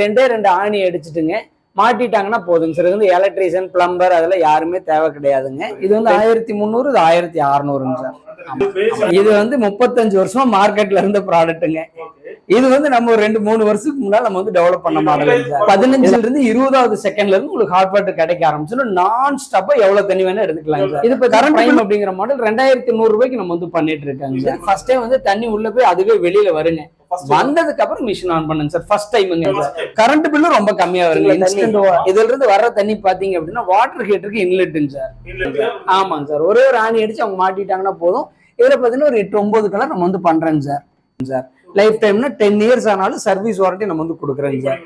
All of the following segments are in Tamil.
ரெண்டே ரெண்டு ஆணி அடிச்சுட்டுங்க. மாட்டிட்டாங்கன்னா போதுங்க சார். இது வந்து எலக்ட்ரீஷியன் பிளம்பர் அதெல்லாம் யாருமே தேவை கிடையாதுங்க. இது வந்து ஆயிரத்தி முந்நூறு இது ஆயிரத்தி அறநூறுங்க சார். இது வந்து முப்பத்தஞ்சு வருஷமா மார்க்கெட்ல இருந்த ப்ராடக்ட்டுங்க இது வந்து நம்ம ஒரு ரெண்டு மூணு வருஷத்துக்கு முன்னாடி நம்ம வந்து டெவலப் பண்ண மாடல் சார். பதினஞ்சுல இருந்து இருபதாவது செகண்ட்ல இருந்து உங்களுக்கு ஹாட் வாட்டர் கிடைக்க ஆரம்பிச்சிடும். நான் ஸ்டாப்பா எவ்வளவு தண்ணி வேணா எடுத்துக்கலாம் சார். இது இப்போ கரண்ட் டைம் அப்படிங்கிற மாடல் ரெண்டாயிரத்தி நூறு ரூபாய்க்கு நம்ம வந்து பண்ணிட்டு இருக்காங்க சார். ஃபர்ஸ்டே வந்து தண்ணி உள்ள போய் அதுவே வெளியில வருங்க. வந்ததுக்கு அப்புறம் மிஷின் ஆன் பண்ணுங்க சார் ஃபர்ஸ்ட் டைமுங்க கரண்ட் பில்லும் ரொம்ப கம்மியா வருங்க. இன்ஸ்டன்ட் இதுல இருந்து வர்ற தண்ணி பாத்தீங்க அப்படின்னா வாட்டர் ஹீட்டருக்கு இன்லெட்டுங்க சார் ஆமாங்க சார் ஒரே ஒரு ஆணி அடிச்சு அவங்க மாட்டிட்டாங்கன்னா போதும். இதுல பாத்தீங்கன்னா ஒரு எட்டு ஒன்பது கலர் நம்ம வந்து பண்றேங்க சார் சார் லைஃப் டைம்னா டென் இயர்ஸ் ஆனாலும் சர்வீஸ் வாரண்டி நம்ம வந்து கொடுக்குறோங்க சார்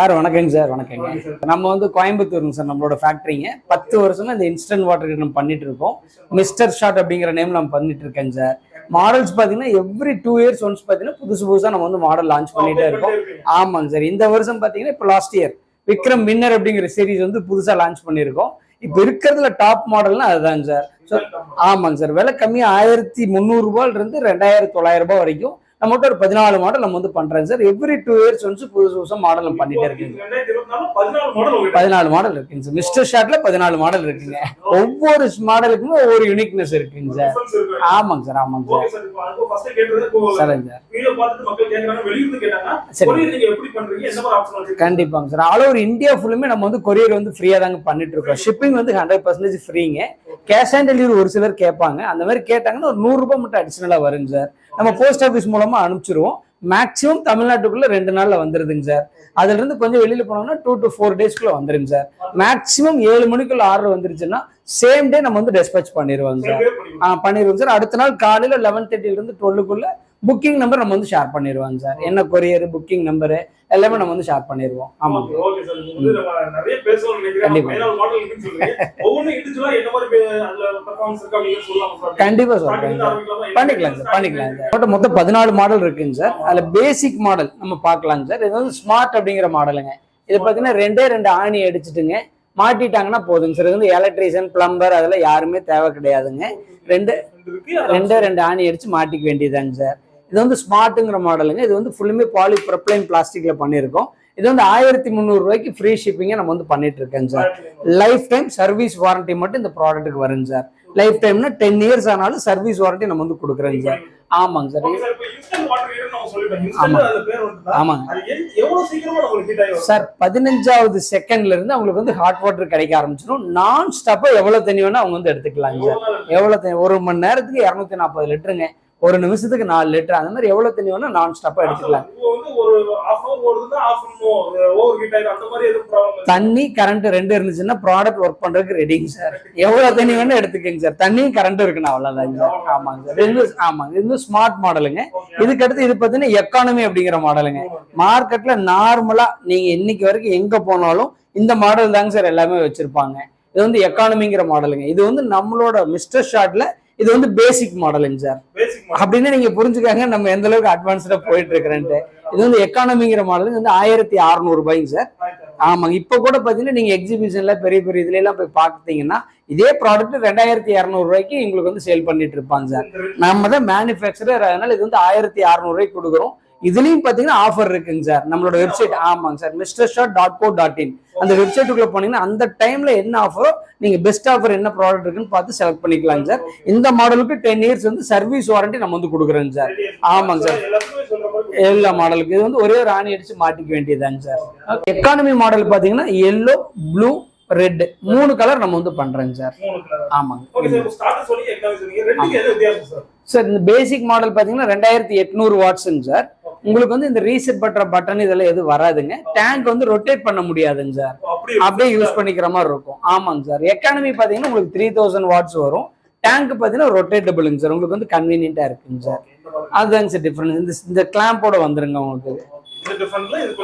சார் வணக்கங்க சார் வணக்கங்க. நம்ம வந்து கோயம்புத்தூருங்க சார் நம்மளோட ஃபேக்டரிங்க பத்து வருஷமா இந்த இன்ஸ்டன்ட் வாட்டர் நம்ம பண்ணிட்டு இருக்கோம். மிஸ்டர் ஷாட் அப்படிங்கிற நேம் நம்ம பண்ணிட்டு இருக்கேங்க சார் மாடல்ஸ் பார்த்தீங்கன்னா எவ்ரி டூ இயர்ஸ் ஒன்ஸ் பார்த்தீங்கன்னா புதுசு புதுசாக நம்ம வந்து மாடல் லான்ச் பண்ணிட்டே இருக்கோம். ஆமாங்க சார் இந்த வருஷம் பார்த்தீங்கன்னா இப்போ லாஸ்ட் இயர் விக்ரம் வின்னர் அப்படிங்கிற சீரிஸ் வந்து புதுசாக லான்ச் பண்ணியிருக்கோம். இப்போ இருக்கிறதுல டாப் மாடல்னா அதுதாங்க சார் ஸோ ஆமாங்க சார் விலை கம்மியாக ஆயிரத்தி முந்நூறுபால இருந்து ரெண்டாயிரத்தி தொள்ளாயிரம் ரூபாய் வரைக்கும் நம்மகிட்ட ஒரு பதினாலு மாடல் நம்ம வந்து பண்றோங்க sir. Every two years once புதுசு புதுசாக மாடல் நம்ம பண்ணிட்டே இருக்குங்க பதினாலு மாடல் இருக்குங்க சார். மிஸ்டர் ஷாட்ல பதினாலு மாடல் இருக்குங்க. ஒவ்வொரு மாடலுக்குமே ஒவ்வொரு யூனிக்னஸ் இருக்குங்க சார். ஆமாங்க சார் ஆமாங்க சார். சரிங்க சார் கண்டிப்பாங்க சார். ஆல் ஓவர் இந்தியா ஃபுல்லுமே நம்ம வந்து கொரியர் வந்து ஃப்ரீயா தாங்க பண்ணிட்டு இருக்கோம். ஷிப்பிங் வந்து ஹண்ட்ரட் பர்சன்டேஜ் ஃப்ரீங்க கேஷ் ஆன் டெலிவரி ஒரு சிலர் கேட்பாங்க. அந்த மாதிரி கேட்டாங்கன்னா ஒரு நூறு ரூபாய் மட்டும் அடிஷனலா வருங்க சார். நம்ம போஸ்ட் ஆஃபீஸ் மூலமா அனுப்பிச்சிருவோம். மேக்ஸிமம் தமிழ்நாட்டுக்குள்ள ரெண்டு நாள்ல வந்துருதுங்க சார். அதுல இருந்து கொஞ்சம் வெளியில போனோம்னா டூ டு ஃபோர் டேஸ்க்குள்ள வந்துருங்க சார். மேக்ஸிமம் ஏழு மணிக்குள்ள ஆர்டர் வந்துருச்சுன்னா சேம் டே நம்ம வந்து டெஸ்பேச் பண்ணிடுவோங்க சார். பண்ணிடுவோம். சார். அடுத்த நாள் காலையில லெவன் தேர்ட்டில இருந்து டுவெல்லுக்குள்ள புக்கிங் நம்பர் நம்ம வந்து ஷேர் பண்ணிடுவாங்க சார். என்ன கொரியர் புக்கிங் நம்பரு எல்லாமே நம்ம வந்து ஷேர் பண்ணிடுவோம். ஆமாங்க கண்டிப்பா. சொல்றேன் பண்ணிக்கலாம் சார் பண்ணிக்கலாம் சார் மொத்தம் மொத்தம் பதினாலு மாடல் இருக்குங்க சார் அதுல பேசிக் மாடல் நம்ம பார்க்கலாங்க சார் இது வந்து ஸ்மார்ட் அப்படிங்கிற மாடலுங்க இது பாத்தீங்கன்னா ரெண்டே ரெண்டு ஆணி அடிச்சுட்டுங்க. மாட்டிட்டாங்கன்னா போதுங்க சார் இது வந்து எலக்ட்ரீஷியன் பிளம்பர் அதெல்லாம் யாருமே தேவை கிடையாதுங்க. ரெண்டு ரெண்டே ரெண்டு ஆணி அடிச்சு மாட்டிக்க வேண்டியதாங்க சார் இது வந்து ஸ்மார்ட்டுங்கிற மாடலுங்க இது வந்து ஃபுல்லுமே பாலி ப்ரொப்ளைன் பிளாஸ்டிக்ல பண்ணியிருக்கோம் இது வந்து ஆயிரத்தி முந்நூறு ரூபாய்க்கு ஃப்ரீ ஷிப்பிங்கை நம்ம வந்து பண்ணிட்டு இருக்கேங்க sir life time service warranty மட்டும் இந்த ப்ராடக்ட்டுக்கு வருங்க சார் லைஃப் டைம்னா டென் இயர்ஸ் ஆனாலும் சர்வீஸ் வாரண்டி நம்ம வந்து கொடுக்குறோங்க சார் ஆமாங்க சார் ஆமாங்க. சார் பதினஞ்சாவது செகண்ட்ல இருந்து அவங்களுக்கு வந்து ஹாட் வாட்டர் கிடைக்க ஆரம்பிச்சிடும் நான் ஸ்டாப்பா எவ்வளவு தண்ணி வேணா அவங்க வந்து எடுத்துக்கலாங்க சார் எவ்வளவு ஒரு மணி நேரத்துக்கு இரநூத்தி நாற்பது லிட்டருங்க. ஒரு நிமிஷத்துக்கு நாலு லிட்டர். அந்த மாதிரி எவ்வளவு தண்ணி வேணா நான் ஸ்டாப்பா எடுத்துக்கலாம். தண்ணி கரண்ட் ரெண்டு இருந்துச்சுன்னா ப்ராடக்ட் ஒர்க் பண்றதுக்கு ரெடிங்க சார் எவ்வளவு தண்ணி வேணா எடுத்துக்கங்க சார் தண்ணி கரண்ட் இருக்குன்னு அவ்வளவுதாங்க சார் ஆமாங்க சார் இது ஆமாங்க. இது ஸ்மார்ட் மாடலுங்க இதுக்கு அடுத்து இது பார்த்தீங்கன்னா எக்கானமி அப்படிங்கிற மாடலுங்க மார்க்கெட்ல நார்மலா நீங்க இன்னைக்கு வரைக்கும் எங்க போனாலும் இந்த மாடல் தாங்க சார் எல்லாமே வச்சிருப்பாங்க. இது வந்து எக்கானமிங்கிற மாடலுங்க இது வந்து நம்மளோட மிஸ்டர் ஷாட்ல இது வந்து பேசிக் மாடலுங்க சார் அப்படின்னு நீங்க புரிஞ்சுக்காங்க நம்ம எந்த அளவுக்கு அட்வான்ஸ்டா போயிட்டு இருக்கிறேன்ட்டு இது வந்து எக்கானமிங்கிற மாடல் வந்து ஆயிரத்தி அறுநூறு ரூபாய்ங்க சார் ஆமாங்க. இப்போ கூட பாத்தீங்கன்னா நீங்க எக்ஸிபிஷன்ல பெரிய பெரிய இதுல எல்லாம் போய் பார்த்தீங்கன்னா இதே ப்ராடக்ட் ரெண்டாயிரத்தி இரநூறு ரூபாய்க்கு எங்களுக்கு வந்து சேல் பண்ணிட்டு இருப்பாங்க சார் நம்ம தான் மேனுஃபேக்சரர் அதனால இது வந்து ஆயிரத்தி அறுநூறு ரூபாய்க்கு கொடுக்குறோம். இதுலயும் பாத்தீங்கன்னா ஆஃபர் இருக்குங்க சார். நம்மளோட வெப்சைட் ஆமாங்க sir. Mister shot dot go dot in அந்த வெப்சைட்டுக்குள்ள போனீங்கன்னா அந்த டைம்ல என்ன ஆஃபரோ நீங்க பெஸ்ட் ஆஃபர் என்ன ப்ராடக்ட் இருக்குன்னு பார்த்து செலக்ட் பண்ணிக்கலாங்க சார். இந்த மாடலுக்கு டென் இயர்ஸ் வந்து சர்வீஸ் வாரண்டி நம்ம வந்து கொடுக்குறோங்க சார். ஆமாங்க சார். எல்லா மாடலுக்கு இது வந்து ஒரே ஒரு ஆணி அடிச்சு மாட்டிக்க வேண்டியதாங்க சார். எக்கானமி மாடல் பாத்தீங்கன்னா எல்லோ ப்ளூ ரெட் மூணு கலர் நம்ம வந்து பண்றோங்க சார். ஆமாங்க. சார் இந்த பேசிக் மாடல் பாத்தீங்கன்னா ரெண்டாயிரத்தி எட்நூறு வாட்ஸுங்க சார். உங்களுக்கு வந்து இந்த ரீசெட் பண்ற பட்டன் இதெல்லாம் எதுவும் வராதுங்க. டேங்க் வந்து ரொட்டேட் பண்ண முடியாதுங்க சார். அப்படியே யூஸ் பண்ணிக்கிற மாதிரி இருக்கும். ஆமாங்க சார். எக்கானமி பாத்தீங்கன்னா உங்களுக்கு த்ரீ தௌசண்ட் வாட்ஸ் வரும். டேங்க் பாத்தீங்கன்னா ரொட்டேட்டபிளுங்க சார். உங்களுக்கு வந்து கன்வீனியன்ட்டா இருக்குங்க சார். அதுதாங்க சார் டிஃபரன்ஸ் இந்த இந்த கிளாம்போட வந்துருங்க உங்களுக்கு.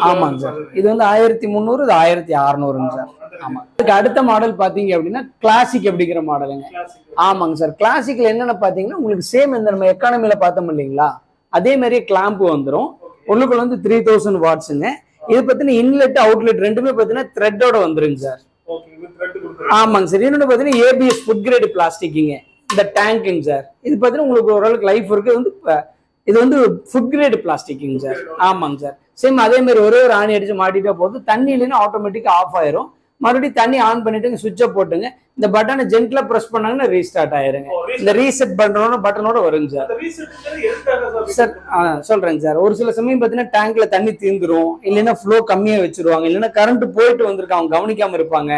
ஆமாங்க சார். இது வந்து ஆயிரத்தி முந்நூறு இது ஆயிரத்தி அறுநூறுங்க சார். ஆமா இதுக்கு அடுத்த மாடல் பாத்தீங்க அப்படின்னா கிளாசிக் அப்படிங்கிற மாடலுங்க ஆமாங்க சார். கிளாசிக்ல என்னென்ன பாத்தீங்கன்னா உங்களுக்கு சேம் இந்த நம்ம எக்கானமில பார்த்தோம் இல்லைங்களா? அதே மாதிரியே கிளாம்ப் வந்துரும். உள்ளுக்குள்ள வந்து த்ரீ தௌசண்ட் வாட்ஸுங்க இது பார்த்தீங்கன்னா இன்லெட் அவுட்லெட் ரெண்டுமே பார்த்தீங்கன்னா த்ரெட்டோட வந்துருங்க சார். ஆமாங்க சார். இன்னொன்று பார்த்தீங்கன்னா ஏபிஎஸ் ஃபுட் கிரேட் பிளாஸ்டிக்குங்க இந்த டேங்க்குங்க சார். இது பார்த்தீங்கன்னா உங்களுக்கு ஓரளவுக்கு லைஃப் இருக்கு. வந்து இது வந்து ஃபுட் கிரேட் பிளாஸ்டிக்குங்க சார். ஆமாங்க சார். சேம் அதே மாதிரி ஒரே ஒரு ஆணி அடிச்சு மாட்டிட்டா போதும். தண்ணி இல்லைன்னா ஆட்டோமேட்டிக்கா ஆஃப் ஆயிரும். மறுபடியும் தண்ணி ஆன் பண்ணிட்டு சுவிட்சை போட்டுங்க. இந்த பட்டனை ஜென்ட்ல பிரஸ் பண்ணாங்கன்னா ரீஸ்டார்ட் ஆயிருங்க. இந்த ரீசெட் பண்றோன்னு பட்டனோட வருங்க சார் சார் சொல்றேங்க சார் ஒரு சில சமயம் பார்த்தீங்கன்னா டேங்க்ல தண்ணி தீந்துரும். இல்லைன்னா ஃப்ளோ கம்மியா வச்சிருவாங்க. இல்லைன்னா கரண்ட் போயிட்டு வந்திருக்கு அவங்க கவனிக்காம இருப்பாங்க.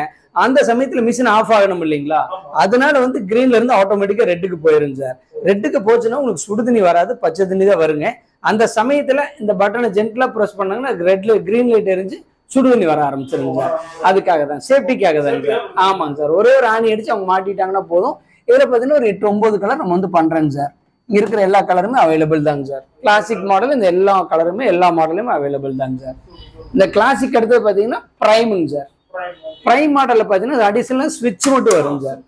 அந்த சமயத்துல மிஷின் ஆஃப் ஆகணும் இல்லைங்களா? அதனால வந்து கிரீன்ல இருந்து ஆட்டோமேட்டிக்கா ரெட்டுக்கு போயிருங்க சார் ரெட்டுக்கு போச்சுன்னா உங்களுக்கு சுடு தண்ணி வராது பச்சை தண்ணி தான் வருங்க. அந்த சமயத்துல இந்த பட்டனை ஜென்ட்லா ப்ரெஸ் பண்ணாங்கன்னா ரெட்ல கிரீன் லைட் எரிஞ்சு சுடுதண்ணி வர ஆரம்பிச்சிருங்க. சார் அதுக்காக தான் சேஃப்டிக்காக தான் சார் ஆமாங்க சார். ஒரே ஒரு ஆணி அடிச்சு அவங்க மாட்டிட்டாங்கன்னா போதும். இதுல பாத்தீங்கன்னா ஒரு எட்டு ஒன்பது கலர் நம்ம வந்து பண்ணுறேங்க சார். இங்க இருக்கிற எல்லா கலருமே அவைலபிள் தாங்க சார். கிளாசிக் மாடல் இந்த எல்லா கலருமே எல்லா மாடலுமே அவைலபிள் தாங்க சார். இந்த கிளாசிக் அடுத்தது பாத்தீங்கன்னா பிரைமுங்க சார். பிரைம் மாடல்ல பாத்தீங்கன்னா அடிஷனல் ஸ்விட்ச் மட்டும் வரும் சார்.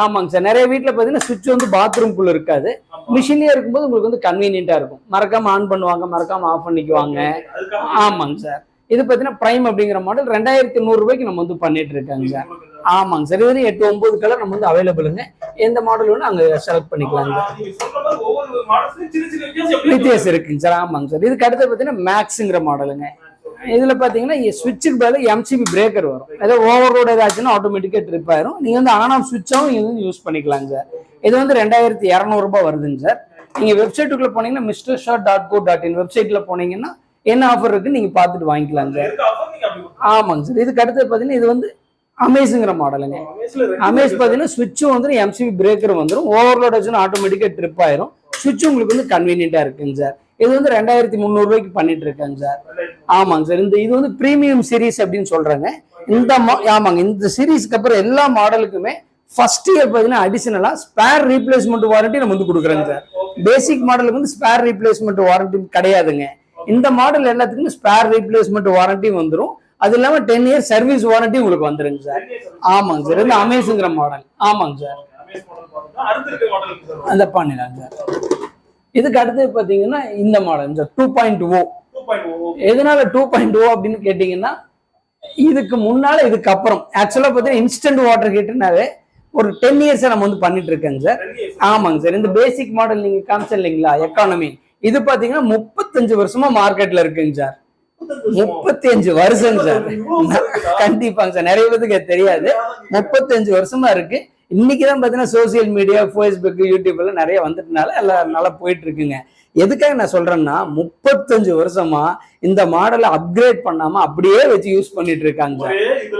ஆமாங்க சார். நிறைய வீட்டில் பாத்தீங்கன்னா சுவிட்ச் வந்து பாத்ரூம்குள்ள இருக்காது. மிஷின்லயே இருக்கும்போது உங்களுக்கு வந்து கன்வீனியண்ட்டாக இருக்கும். மறக்காம ஆன் பண்ணுவாங்க மறக்காம ஆஃப் பண்ணிக்குவாங்க. ஆமாங்க சார். இது பார்த்தீங்கன்னா பிரைம் அப்படிங்கிற மாடல் ரெண்டாயிரத்தி நூறு ரூபாய்க்கு நம்ம வந்து பண்ணிட்டு இருக்காங்க சார். ஆமாங்க சார். இது எட்டு ஒன்பது கலர் நம்ம வந்து அவைலபிளுங்க எந்த மாடல் வேணும் அங்கே செலக்ட் பண்ணிக்கலாங்க வித்தியாசம் இருக்குங்க சார். ஆமாங்க சார். இதுக்கு அடுத்து பார்த்தீங்கன்னா மேக்ஸுங்கிற மாடலுங்க இதுல பாத்தீங்கன்னா சுவிட்சுக்கு பதில் எம்சிபி பிரேக்கர் வரும். ஏதோ ஓவர்லோட் ஏதாச்சுன்னா ஆட்டோமேட்டிக்கா ட்ரிப் ஆயிரும். நீங்க வந்து ஆன் ஆஃப் சுவிட்சாவும் நீங்க வந்து யூஸ் பண்ணிக்கலாங்க சார். இது வந்து ரெண்டாயிரத்தி இரநூறுபா வருதுங்க சார். நீங்க வெப்சைட்டுக்குள்ள போனீங்கன்னா mister shot dot go dot in வெப்சைட்ல போனீங்கன்னா என்ன ஆஃபர் இருக்கு நீங்க பார்த்துட்டு வாங்கிக்கலாங்க ஆமாங்க சார். இதுக்கு அடுத்து பாத்தீங்கன்னா இது வந்து அமேஸுங்கிற மாடலுங்க அமேஸ் பாத்தீங்கன்னா சுவிட்சும் வந்துடும் எம்சிபி பிரேக்கர் வந்துடும் ஓவர்லோட் ஆச்சுன்னா ஆட்டோமேட்டிக்கா ட்ரிப் ஆயிரும். சுவிட்ச் உங்களுக்கு வந்து கன்வீனியன்ட்டா இருக்குங்க சார். இது வந்து ரெண்டாயிரத்தி முந்நூறு ரூபாய்க்கு பண்ணிட்டு இருக்காங்க சார். ஆமாங்க சார். இந்த இது வந்து பிரீமியம் சீரிஸ் அப்படின்னு சொல்றாங்க. இந்த ஆமாங்க. இந்த சீரிஸ்க்கு அப்புறம் எல்லா மாடலுக்குமே ஃபர்ஸ்ட் இயர் பார்த்தீங்கன்னா அடிஷனலா ஸ்பேர் ரீப்ளேஸ்மெண்ட் வாரண்டி நம்ம வந்து கொடுக்குறோங்க சார். பேசிக் மாடலுக்கு வந்து ஸ்பேர் ரீப்ளேஸ்மெண்ட் வாரண்டி கிடையாதுங்க. இந்த மாடல் எல்லாத்துக்குமே ஸ்பேர் ரீப்ளேஸ்மெண்ட் வாரண்டி வந்துரும். அது இல்லாம டென் இயர்ஸ் சர்வீஸ் வாரண்டி உங்களுக்கு வந்துருங்க சார் ஆமாங்க சார் இந்த அமேஸுங்கிற மாடல் ஆமாங்க சார் அந்த பண்ணிடலாம் சார் இதுக்கு அடுத்து பார்த்தீங்கன்னா இந்த model sir two point O எதனால டூ பாயிண்ட் ஓ அப்படின்னு கேட்டிங்கன்னா இதுக்கு முன்னால இதுக்கு அப்புறம். ஆக்சுவலா பார்த்தீங்கன்னா இன்ஸ்டன்ட் வாட்டர் ஹீட்டர்னாவே ஒரு டென் இயர்ஸ் நம்ம வந்து பண்ணிட்டு இருக்கேங்க சார் ஆமாங்க சார் இந்த பேசிக் மாடல் நீங்க காமிச்ச இல்லைங்களா? எக்கானமி இது பாத்தீங்கன்னா முப்பத்தஞ்சு வருஷமா மார்க்கெட்ல இருக்குங்க சார். முப்பத்தி அஞ்சு வருஷம்? சார் கண்டிப்பாங்க சார். நிறைய பேருக்கு தெரியாது. முப்பத்தஞ்சு வருஷமா இருக்கு. இன்னைக்கு தான் பார்த்தீங்கன்னா சோசியல் மீடியா ஃபேஸ்புக் யூடியூப்ல நிறைய வந்துட்டனால எல்லாம் நல்லா போயிட்டு இருக்குங்க. எதுக்காக நான் சொல்றேன்னா முப்பத்தஞ்சு வருஷமா இந்த மாடலை அப்கிரேட் பண்ணாம அப்படியே வச்சு யூஸ் பண்ணிட்டு இருக்காங்க சார்.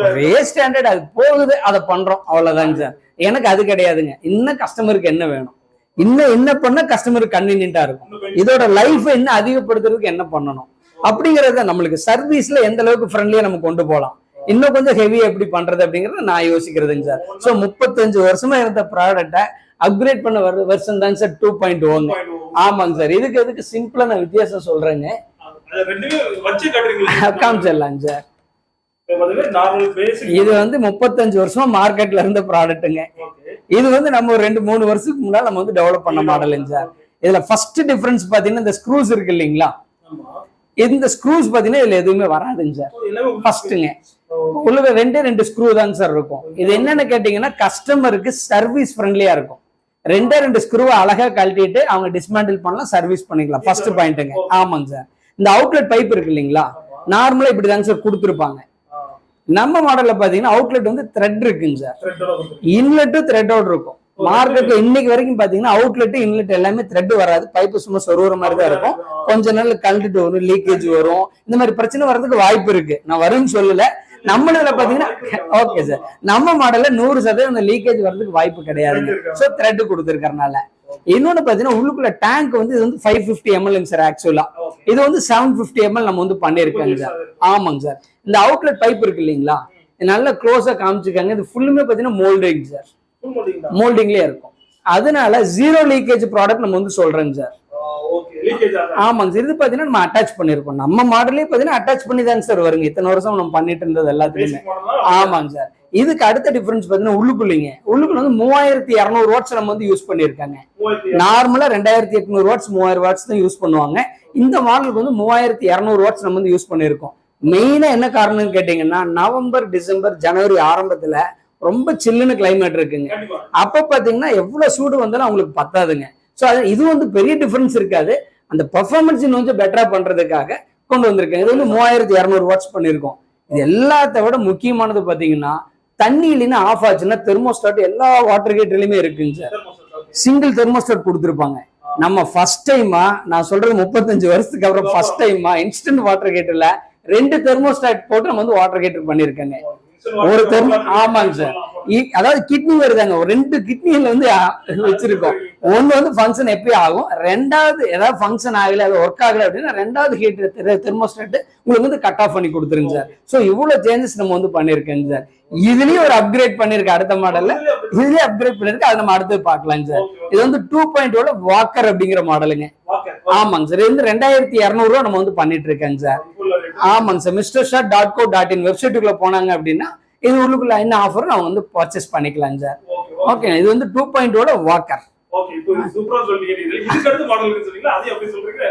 ஒரே ஸ்டாண்டர்ட் அது போகுது அதை பண்றோம். அவ்வளவுதாங்க சார். எனக்கு அது கிடையாதுங்க. இன்னும் கஸ்டமருக்கு என்ன வேணும்? இன்னும் என்ன பண்ண கஸ்டமருக்கு கன்வீனியன்ட்டா இருக்கும். இதோட லைஃப் இன்னும் அதிகப்படுத்துறதுக்கு என்ன பண்ணணும்? அப்படிங்கறத நம்மளுக்கு சர்வீஸ்ல எந்த அளவுக்கு ஃப்ரெண்ட்லியா நம்ம கொண்டு போகலாம்? இன்னும் கொஞ்சம் ஹெவியா எப்படி பண்றது அப்படிங்கறத நான் யோசிக்கிறதுங்க சார். ஸோ முப்பத்தஞ்சு வருஷமா இருந்த ப்ராடக்ட்டை அப்கிரேட் பண்ண வர வருஷம் தாங்க சார் டூ பாயிண்ட் 2.0. ஆமாங்க சார். இதுக்கு எதுக்கு சிம்பிளா நான் வித்தியாசம் சொல்றேங்க. காமிச்சிடலாங்க சார். இது வந்து முப்பத்தஞ்சு வருஷமா மார்க்கெட்ல இருந்த ப்ராடக்ட்டுங்க இது வந்து நம்ம ஒரு ரெண்டு மூணு வருஷத்துக்கு முன்னாடி நம்ம வந்து டெவலப் பண்ண மாடலுங்க சார். இதுல ஃபர்ஸ்ட் டிஃபரன்ஸ் பாத்தீங்கன்னா இந்த ஸ்க்ரூஸ் இருக்கு இல்லைங்களா? இந்த ஸ்க்ரூஸ் பாத்தீங்கன்னா இதுல எதுவுமே வராதுங்க சார். ஃபர்ஸ்ட்டுங்க ஓ, உள்ள ரெண்டே ரெண்டு ஸ்க்ரூ தாங்க சார் இருக்கும். இது என்னன்னு கேட்டீங்கன்னா கஸ்டமருக்கு சர்வீஸ் ஃப்ரெண்ட்லியா இருக்கும். ரெண்டே ரெண்டு ஸ்க்ரூவை அழகா கழட்டிட்டு அவங்க டிஸ்மேண்டில் பண்ணலாம் சர்வீஸ் பண்ணிக்கலாம். ஃபர்ஸ்ட் பாயிண்ட்டுங்க ஆமாங்க சார். இந்த அவுட்லெட் பைப் இருக்கு இல்லைங்களா? நார்மலா இப்படி தாங்க சார் கொடுத்துருப்பாங்க. நம்ம மாடல்ல பாத்தீங்கன்னா அவுட்லெட் வந்து த்ரெட் இருக்குங்க சார். இன்லெட்டும் த்ரெட்டோட இருக்கும். மார்க்கெட்ல இன்னைக்கு வரைக்கும் பாத்தீங்கன்னா அவுட்லெட் இன்லெட் எல்லாமே த்ரெட் வராது. பைப்பு சும்மா சொருவுற மாதிரி தான் இருக்கும். கொஞ்ச நாள் கழட்டிட்டு வரும் லீக்கேஜ் வரும். இந்த மாதிரி பிரச்சனை வர்றதுக்கு வாய்ப்பு இருக்கு. நான் வரும்னு சொல்லல. நம்மளதுல பாத்தீங்கன்னா ஓகே சார் நம்ம மாடல்ல நூறு சதவீதம் அந்த லீக்கேஜ் வர்றதுக்கு வாய்ப்பு கிடையாதுங்க. சோ த்ரெட் கொடுத்துருக்கறனால. இன்னொன்னு பாத்தீங்கன்னா உள்ளுக்குள்ள டேங்க் வந்து இது வந்து ஃபைவ் பிப்டி எம்எல் சார் ஆக்சுவலா. இது வந்து செவன் பிப்டி எம்எல் நம்ம வந்து பண்ணிருக்கோங்க சார் ஆமாங்க சார் இந்த அவுட்லெட் பைப் இருக்கு இல்லைங்களா? நல்லா க்ளோஸா காமிச்சிருக்காங்க. இது ஃபுல்லுமே பாத்தீங்கன்னா மோல்டிங் சார். மோல்டிங்லயே இருக்கும். அதனால ஜீரோ லீக்கேஜ் ப்ராடக்ட் நம்ம வந்து சொல்றேங்க சார். ஆமாங்க சார். இது பாத்தீங்கன்னா நம்ம அட்டாச் பண்ணிருப்போம் நம்ம மாடலே பாத்தீங்கன்னா அட்டாச் பண்ணி தாங்க சார் வருங்க. இத்தனை வருஷம் நம்ம பண்ணிட்டு இருந்தது எல்லாத்துலயுமே. ஆமாங்க சார். இதுக்கு அடுத்த டிஃபரன்ஸ் பாத்தீங்கன்னா உள்ளுக்குள்ளீங்க. உள்ளுக்குள்ள வந்து மூவாயிரத்தி இரநூறு வாட்ஸ் நம்ம வந்து யூஸ் பண்ணிருக்காங்க மூவாயிரத்தி நார்மலா ரெண்டாயிரத்தி எட்நூறு வாட்ஸ் மூவாயிரம் வாட்ஸ் தான் யூஸ் பண்ணுவாங்க. இந்த மாடலுக்கு வந்து மூவாயிரத்தி இரநூறு வாட்ஸ் நம்ம வந்து யூஸ் பண்ணியிருக்கோம். மெயினா என்ன காரணம்னு கேட்டீங்கன்னா நவம்பர் டிசம்பர் ஜனவரி ஆரம்பத்துல ரொம்ப சில்லுன்னு கிளைமேட் இருக்குங்க. அப்ப பாத்தீங்கன்னா எவ்வளவு சூடு வந்தாலும் அவங்களுக்கு பத்தாதுங்க. ஸோ அது இது வந்து பெரிய டிஃபரன்ஸ் இருக்காது. அந்த பர்ஃபார்மன்ஸ் இன்னும் கொஞ்சம் பெட்டரா பண்றதுக்காக கொண்டு வந்திருக்கேன். இது வந்து மூவாயிரத்தி இரநூறு வாட்ஸ் பண்ணியிருக்கோம். இது எல்லாத்த விட முக்கியமானது பாத்தீங்கன்னா தண்ணி இல்லைன்னா ஆஃப் ஆச்சுன்னா தெர்மோஸ்டாட் எல்லா வாட்டர் ஹீட்டர்லயுமே இருக்குங்க சார். சிங்கிள் தெர்மோஸ்டாட் கொடுத்துருப்பாங்க. நம்ம ஃபர்ஸ்ட் டைமா நான் சொல்றது முப்பத்தஞ்சு வருஷத்துக்கு அப்புறம் ஃபர்ஸ்ட் டைமா இன்ஸ்டன்ட் வாட்டர் ஹீட்டர்ல ரெண்டு தெர்மோஸ்டாட் போட்டு நம்ம வந்து வாட்டர் ஹீட்டர் பண்ணிருக்கேங்க ஒரு ஆமாங்க சார். அதாவது கிட்னி வருதாங்க. ஒரு ரெண்டு கிட்னில வந்து வச்சிருக்கோம். ஒண்ணு வந்து ஃபங்க்ஷன் எப்பயும் ஆகும்? ரெண்டாவது ஏதாவது ஃபங்க்ஷன் ஆகல அது ஒர்க் ஆகல அப்படின்னா ரெண்டாவது ஹீட்டர் தெர்மோஸ்டாட் உங்களுக்கு வந்து கட் ஆஃப் பண்ணி கொடுத்துருங்க சார். ஸோ இவ்வளவு சேஞ்சஸ் நம்ம வந்து பண்ணிருக்கேங்க சார். இதுலயும் ஒரு அப்கிரேட் பண்ணிருக்கேன் அடுத்த மாடல்ல இதுலயே அப்கிரேட் பண்ணிருக்கு. அதை நம்ம அடுத்து பார்க்கலாங்க சார். இது வந்து டூ பாயிண்ட் ஓட வாக்கர் அப்படிங்கிற மாடலுங்க ஆமாங்க சார். இது வந்து ரெண்டாயிரத்தி இரநூறுவா நம்ம வந்து பண்ணிட்டு இருக்கேங்க சார். ஆமாங்க sir. Mister shot dot co dot in வெப்சைட்டுக்குள்ள போனாங்க அப்படின்னா இது உள்ளுக்குள்ள என்ன ஆஃபர் அவங்க வந்து பர்ச்சேஸ் பண்ணிக்கலாங்க சார். ஓகே இது வந்து டூ பாயிண்ட் ஓட வாக்கர்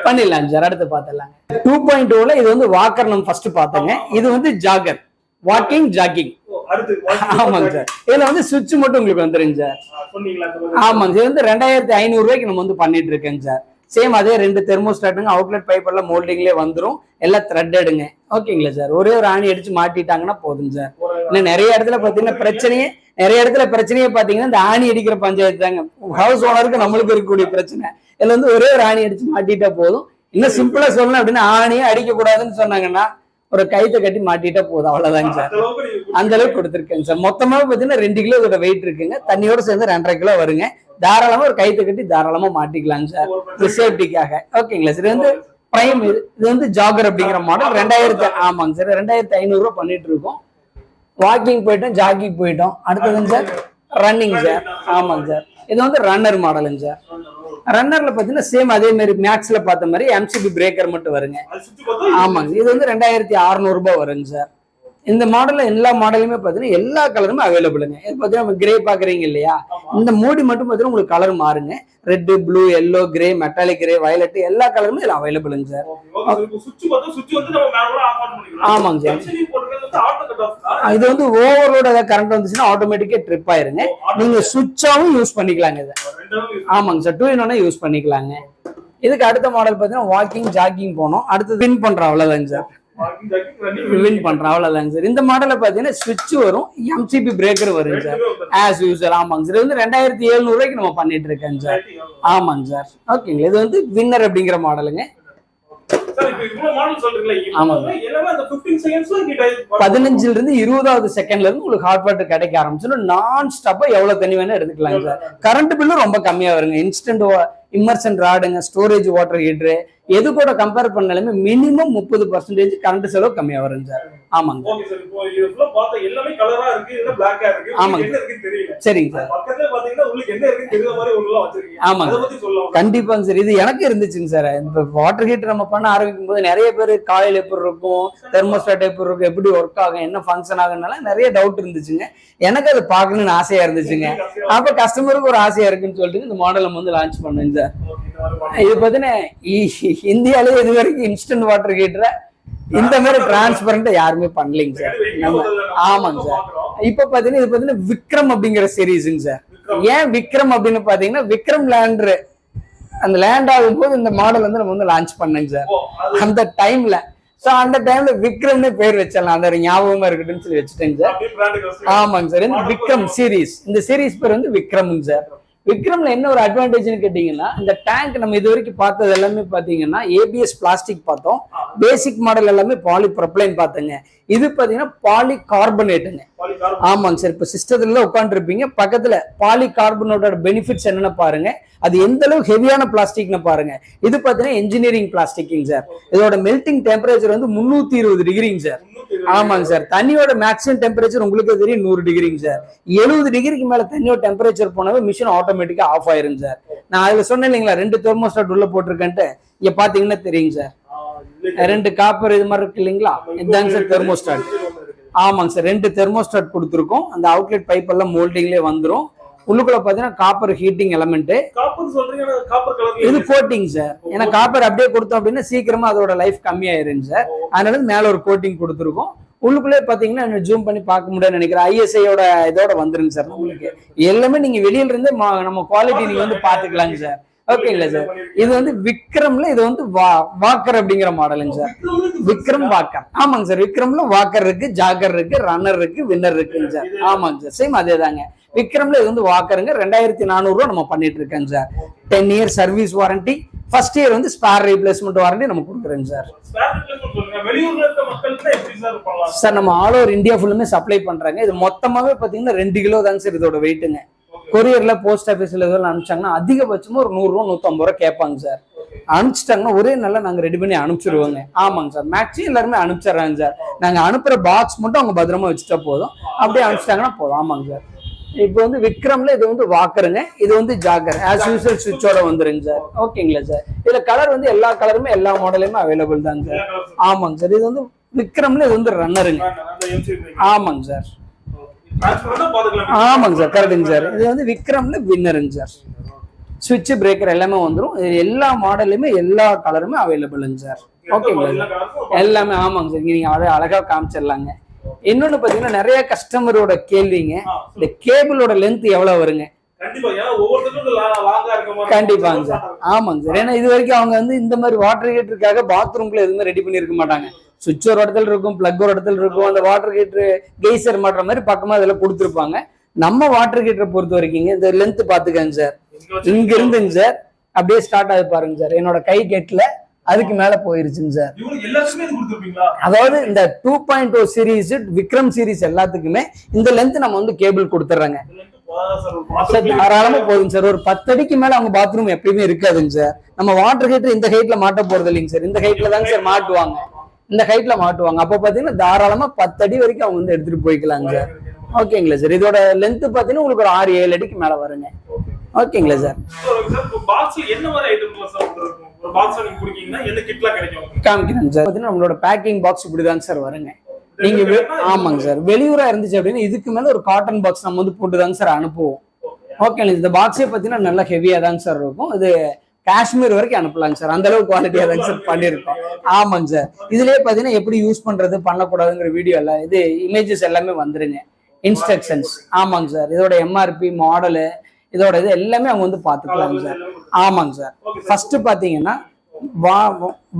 பண்ணிடலாங்க சார். அடுத்து பார்த்துடலாங்க டூ பாயிண்ட் ஓல இது வந்து வாக்கர் நம்ம ஃபர்ஸ்ட் பார்த்தோங்க இது வந்து ஜாகர் வாக்கிங் ஜாக்கிங் அடுத்து ஆமாங்க சார். இதுல வந்து சுவிட்ச் மட்டும் உங்களுக்கு வந்துருங்க சார்? ஆமாங்க இது வந்து ரெண்டாயிரத்தி ஐநூறு ரூபாய்க்கு நம்ம வந்து பண்ணிட்டு இருக்கேங்க சார். சேம் அதே ரெண்டு தெர்மோஸ்டாட்டுங்க அவுட்லெட் பைப்பெல்லாம் மோல்டிங்லேயே வந்துடும் எல்லாம் த்ரெட் எடுங்க. ஓகேங்களா சார் ஒரே ஒரு ஆணி அடிச்சு மாட்டிட்டாங்கன்னா போதும் சார் இன்னும் நிறைய இடத்துல பாத்தீங்கன்னா பிரச்சனையே நிறைய இடத்துல பிரச்சனையே பாத்தீங்கன்னா இந்த ஆணி அடிக்கிற பஞ்சாயத்து தாங்க. ஹவுஸ் ஓனருக்கு நம்மளுக்கு இருக்கக்கூடிய பிரச்சனை. இதுல வந்து ஒரே ஒரு ஆணி அடிச்சு மாட்டிட்டா போதும். இன்னும் சிம்பிளா சொல்லணும் அப்படின்னா ஆணியே அடிக்க கூடாதுன்னு சொன்னாங்கன்னா ஒரு கைத்தை கட்டி மாட்டிட்டா போதும் அவ்வளவுதாங்க சார். அந்த அளவுக்கு கொடுத்துருக்கேங்க சார். மொத்தமா பாத்தீங்கன்னா ரெண்டு கிலோ இதோட வெயிட் இருக்குங்க. தண்ணியோட சேர்ந்து ரெண்டரை கிலோ வருங்க. தாராளமா ஒரு கைத்தை கட்டி தாராளமா மாட்டிக்கலாங்க சார். ஒரு சேஃப்டிக்காக ஓகேங்களா சார்? இது வந்து பிரைம் இது. வந்து ஜாகர் அப்படிங்கிற மாடல் ரெண்டாயிரத்தி ஆமாங்க சார். ரெண்டாயிரத்தி ஐநூறு ரூபாய் பண்ணிட்டு இருக்கோம். வாக்கிங் போயிட்டோம் ஜாகிங் போயிட்டோம். அடுத்ததுங்க சார் ரன்னிங் சார். ஆமாங்க சார். இது வந்து ரன்னர் மாடலுங்க சார். ரன்னர்ல பாத்தீங்கன்னா சேம் அதே மாதிரி மேக்ஸ்ல பார்த்த மாதிரி எம்சிபி பிரேக்கர் மட்டும் வருங்க. ஆமாங்க. இது வந்து ரெண்டாயிரத்தி அறுநூறு ரூபாய் வருங்க சார் இந்த மாடல்ல எல்லா மாடலுமே பாத்தீங்கன்னா எல்லா கலருமே அவைலபிளுங்க இது பாத்தீங்கன்னா கிரே பாக்குறீங்க இல்லையா? இந்த மூடி மட்டும் பாத்தீங்கன்னா உங்களுக்கு கலர் மாறுங்க. Red blue yellow grey metallic grey violet எல்லா கலருமே இதுல அவைலபிளுங்க சார். ஆமாங்க சார். இது வந்து ஓவர்லோட் ஏதாவது கரண்ட் வந்துச்சுன்னா ஆட்டோமேட்டிக்கா ட்ரிப் ஆயிருங்க. நீங்க சுவிட்சாவும் யூஸ் பண்ணிக்கலாங்க இதை. ஆமாங்க சார். டூ இன் ஒன்னா யூஸ் பண்ணிக்கலாங்க. இதுக்கு அடுத்த மாடல் பாத்தீங்கன்னா வாக்கிங் ஜாக்கிங் போனோம். அடுத்து வின் பண்றோம் அவ்வளவுதாங்க சார். வாக்கிங் பண்றேன் ரன்னிங் அவ்வளவுதாங்க சார் இந்த மாடல்ல பாத்தீங்கன்னா சுவிட்ச் வரும் எம்சிபி பிரேக்கர் வரும் சார் ஆஸ் யூஸ்வல் ஆமாங்க சார் இது வந்து ரெண்டாயிரத்தி எழுநூறு ரூபாய்க்கு நம்ம பண்ணிட்டு இருக்கேங்க சார் ஆமாங்க சார் ஓகேங்களா இது வந்து வின்னர் அப்படிங்கிற மாடலுங்க ஆமாங்க. பதினஞ்சுல இருந்து இருபதாவது செகண்ட்ல இருந்து உங்களுக்கு ஹாட் வாட்டர் கிடைக்க ஆரம்பிச்சிடும். நான் ஸ்டாப்பா எவ்வளவு தண்ணி வேணா எடுத்துக்கலாங்க சார் கரண்ட் பில்லும் ரொம்ப கம்மியா வருங்க. இன்ஸ்டன்ட் இம்மர்சன் ராடுங்க ஸ்டோரேஜ் வாட்டர் ஹீட்டரு எது கூட கம்பேர் பண்ணாலுமே மினிமம் முப்பது பர்சன்டேஜ் கரண்ட் செலவு கம்மியா வருங்க சார். ஆமாங்க. இப்போ ஆமாங்க. சரிங்க சார். ஆமாங்க. கண்டிப்பாங்க சார். இது எனக்கு இருந்துச்சுங்க சார். இந்த வாட்டர் ஹீட்டர் நம்ம பண்ண ஆரம்பிக்கும் போது நிறைய பேர் காலையில் எப்படி இருக்கும் தெர்மோஸ்டாட் எப்படி இருக்கும் எப்படி ஒர்க் ஆகும் என்ன ஃபங்க்ஷன் ஆகுனால நிறைய டவுட் இருந்துச்சுங்க. எனக்கு அது பார்க்கணும்னு ஆசையா இருந்துச்சுங்க. அப்ப கஸ்டமருக்கு ஒரு ஆசையா இருக்குன்னு சொல்லிட்டு இந்த மாடல் நம்ம வந்து லான்ச் பண்ணேங்க சார். இது பார்த்தீங்கன்னா இந்தியாலே இது வரைக்கும் இன்ஸ்டன்ட் வாட்டர் ஹீட்டரை இந்த மாதிரி டிரான்ஸ்பரண்ட் யாருமே பண்ணலைங்க சார். நம்ம ஆமாங்க சார். இப்ப பாத்தீங்கன்னா இது பாத்தீங்கன்னா விக்ரம் அப்படிங்கிற சீரீஸுங்க சார். ஏன் விக்ரம் அப்படின்னு பாத்தீங்கன்னா விக்ரம் லேண்டர் அந்த லேண்ட் ஆகும்போது இந்த மாடல் வந்து நம்ம வந்து லான்ச் பண்ணேங்க சார். அந்த டைம்ல சோ அந்த டைம்ல விக்ரம்னு பேர் வச்சிடலாம். அந்த ஞாபகமா இருக்கட்டும்னு சொல்லி வச்சுட்டேங்க சார். ஆமாங்க சார். இந்த விக்ரம் சீரிஸ் இந்த சீரிஸ் பேர் வந்து விக்ரம்ங்க சார். விக்ரம்ல என்ன ஒரு அட்வான்டேஜ்னு கேட்டீங்கன்னா இந்த டேங்க் நம்ம இது வரைக்கும் பார்த்தது எல்லாமே பாத்தீங்கன்னா ஏபிஎஸ் பிளாஸ்டிக் பார்த்தோம். பேசிக் மாடல் எல்லாமே பாலி ப்ரொப்ளைன் பார்த்தேங்க. இது பாத்தீங்கன்னா பாலி கார்பனேட்டுங்க ஆமாங்க சார் இப்போ சிஸ்டத்துல உட்காந்துருப்பீங்க பக்கத்துல பாலி கார்பனேட்டோட பெனிஃபிட்ஸ் என்னன்னு பாருங்க. அது எந்த அளவு ஹெவியான பிளாஸ்டிக்னு பாருங்க. இது பாத்தீங்கன்னா இன்ஜினியரிங் பிளாஸ்டிக்ங்க சார் இதோட மெல்டிங் டெம்பரேச்சர் வந்து முன்னூத்தி இருபது டிகிரிங்க சார் ஆமாங்க சார். தண்ணியோட மேக்ஸிமம் டெம்பரேச்சர் உங்களுக்கு தெரியும் நூறு டிகிரிங்க சார். எழுபது டிகிரிக்கு மேல தண்ணியோட டெம்பரேச்சர் போனாவே மிஷின் ஆட்டோமேட்டிக்கா ஆஃப் ஆயிருங்க சார். நான் அதுல சொன்னேன் இல்லைங்களா ரெண்டு தெர்மோஸ்டாட் உள்ள போட்டிருக்கேன்ட்டு. இங்க பாத்தீங்கன்னா தெரியுங்க சார். ரெண்டு காப்பர் இது மாதிரி இருக்கு இல்லைங்களா? இதுதாங்க சார் தெர்மோஸ்டாட் ஆமாங்க சார். ரெண்டு தெர்மோஸ்டாட் கொடுத்துருக்கோம். அந்த அவுட்லெட் பைப் எல்லாம் மோல்டிங்லேயே வந்துரும். உள்ளுக்குள்ள பாத்தீங்கன்னா காப்பர் ஹீட்டிங் எலமெண்ட் இது கோட்டிங் சார் ஏன்னா காப்பர் அப்படியே கொடுத்தோம் அப்படின்னா சீக்கிரமா அதோட லைஃப் கம்மியாயிருங்க சார் அதனால மேல ஒரு கோட்டிங் கொடுத்துருக்கோம். உள்ளுக்குள்ளே பாத்தீங்கன்னா ஜூம் பண்ணி பார்க்க முடியாதுன்னு நினைக்கிறேன். ஐஎஸ்ஐயோட இதோட வந்துருங்க சார் உங்களுக்கு. எல்லாமே நீங்க வெளியில இருந்து நம்ம குவாலிட்டி நீங்க வந்து பாத்துக்கலாங்க சார் ஓகேங்களா சார் இது வந்து விக்ரம்ல இது வந்து வா- வாக்கர் அப்படிங்கிற மாடலுங்க சார் விக்ரம் வாக்கர். ஆமாங்க சார் விக்ரம்ல வாக்கர் இருக்கு ஜாகர் இருக்கு ரன்னர் இருக்கு வின்னர் இருக்குங்க சார் ஆமாங்க சார் சேம் அதே தாங்க விக்ரம்ல இது வந்து வாக்கருங்க. ரெண்டாயிரத்தி நானூறு ரூபா நம்ம பண்ணிட்டு இருக்கோங்க sir. Ten year service warranty first year வந்து ஸ்பேர் ரீப்ளேஸ்மெண்ட் வாரண்டி நம்ம கொடுக்குறோங்க சார். சார் நம்ம ஆல் ஓவர் இந்தியா ஃபுல்லுமே சப்ளை பண்றாங்க. இது மொத்தமாவே பாத்தீங்கன்னா ரெண்டு கிலோ தாங்க சார் இதோட வெயிட்டுங்க கொரியர்ல போஸ்ட் ஆஃபீஸ்ல இதெல்லாம் அனுப்பிச்சாங்கன்னா அதிகபட்சமா ஒரு நூறு ரூபா நூத்தம்பது ரூபா கேட்பாங்க சார். அனுப்பிச்சிட்டாங்கன்னா ஒரே நாள்ல நாங்க ரெடி பண்ணி அனுப்பிச்சிருவோங்க. ஆமாங்க சார். மேக்ஸிமம் எல்லாருமே அனுப்பிச்சிடுறாங்க சார். நாங்க அனுப்புற பாக்ஸ் மட்டும் அவங்க பத்திரமா வச்சுட்டா போதும். அப்படியே அனுப்பிச்சிட்டாங்கன்னா போதும். ஆமாங்க சார். இப்போ வந்து விக்ரம்ல இது வந்து வாக்கருங்க. இது வந்து ஜாகர் ஆஸ் யூஸ்வல் சுவிட்சோட வந்துருங்க சார். ஓகேங்களா சார்? இதுல கலர் வந்து எல்லா கலருமே எல்லா மாடலுமே அவைலபிள் தாங்க சார். ஆமாங்க சார். இது வந்து விக்ரம்ல இது வந்து ரன்னருங்க ஆமாங்க சார். ஆமாங்க சார். கரெக்டுங்க சார். இது வந்து விக்ரம்ல வின்னருங்க சார். சுவிட்ச் பிரேக்கர் எல்லாமே வந்துரும். இது எல்லா மாடலுமே எல்லா கலருமே அவைலபிளுங்க சார். ஓகேங்களா சார்? எல்லாமே ஆமாங்க சார். நீங்க அழகா காமிச்சிடலாங்க. இன்னொன்னு பாத்தீங்கன்னா நிறைய கஸ்டமரோட கேள்விங்க. இந்த கேபிளோட லென்த் எவ்வளவு வருங்க? கண்டிப்பாங்க சார். ஆமாங்க சார். ஏன்னா இது வரைக்கும் அவங்க வந்து இந்த மாதிரி வாட்டர் ஹீட்டருக்காக பாத்ரூம்ல எதுவுமே ரெடி பண்ணியிருக்க மாட்டாங்க. சுவிட்ச் ஒரு இடத்துல இருக்கும் பிளக் ஒரு இடத்துல இருக்கும். அந்த வாட்டர் ஹீட்டர் கெய்சர் மாட்டுற மாதிரி பக்கமா அதில் கொடுத்துருப்பாங்க. நம்ம வாட்டர் ஹீட்டரை பொறுத்த வரைக்கும் இந்த லென்த் பாத்துக்கங்க சார். இங்க இருந்துங்க சார். அப்படியே ஸ்டார்ட் ஆகுது பாருங்க சார். என்னோட கை கெட்ல அதுக்கு மேல போயிருச்சுங்க சார். அதாவது இந்த two point O series Vikram series எல்லாத்துக்குமே இந்த லென்த் நம்ம வந்து கேபிள் கொடுத்துட்றாங்க சார்? தாராளமா போதுங்க சார். ஒரு பத்து அடிக்கு மேல அவங்க பாத்ரூம் எப்பயுமே இருக்காதுங்க சார். நம்ம வாட்டர் ஹீட்டர் இந்த ஹைட்ல மாட்ட போறது இல்லைங்க சார். இந்த ஹைட்ல தாங்க சார் மாட்டுவாங்க. இந்த ஹைட்ல மாட்டுவாங்க. அப்போ பாத்தீங்கன்னா தாராளமா பத்து அடி வரைக்கும் அவங்க வந்து எடுத்துட்டு போய்க்கலாங்க சார். ஓகேங்களா சார். இதோட லென்த் பாத்தீங்கன்னா உங்களுக்கு ஒரு ஆறு ஏழு அடிக்கு மேல வருங்க. ஓகேங்களா சார். ஒரு பாக்ஸ் நீங்க குடிக்கீங்கன்னா என்ன கிட்லாம் கிடைக்கும்? காமிக்கிறேங்க சார். பாத்தீங்கன்னா நம்மளோட பேக்கிங் பாக்ஸ் இப்படிதாங்க சார் வருங்க. நீங்க ஆமாங்க சார். வெளியூரா இருந்துச்சு அப்படின்னா இதுக்கு மேல ஒரு காட்டன் பாக்ஸ் நம்ம வந்து போட்டுதாங்க சார் அனுப்புவோம். ஓகே இந்த பாக்ஸே பார்த்தீங்கன்னா நல்லா ஹெவியா தாங்க சார் இருக்கும். இது காஷ்மீர் வரைக்கும் அனுப்பலாங்க சார். அந்த அளவுக்கு குவாலிட்டியா தாங்க சார் பண்ணியிருக்கோம் ஆமாங்க சார். இதுலயே பார்த்தீங்கன்னா எப்படி யூஸ் பண்றது பண்ணக்கூடாதுங்கிற வீடியோ எல்லாம் இது இமேஜஸ் எல்லாமே வந்துருங்க. இன்ஸ்ட்ரக்ஷன்ஸ் ஆமாங்க சார். இதோட எம்ஆர்பி மாடலு இதோட இது எல்லாமே அவங்க வந்து பார்த்துக்கலாங்க சார். ஆமாங்க சார். ஃபர்ஸ்ட் பார்த்தீங்கன்னா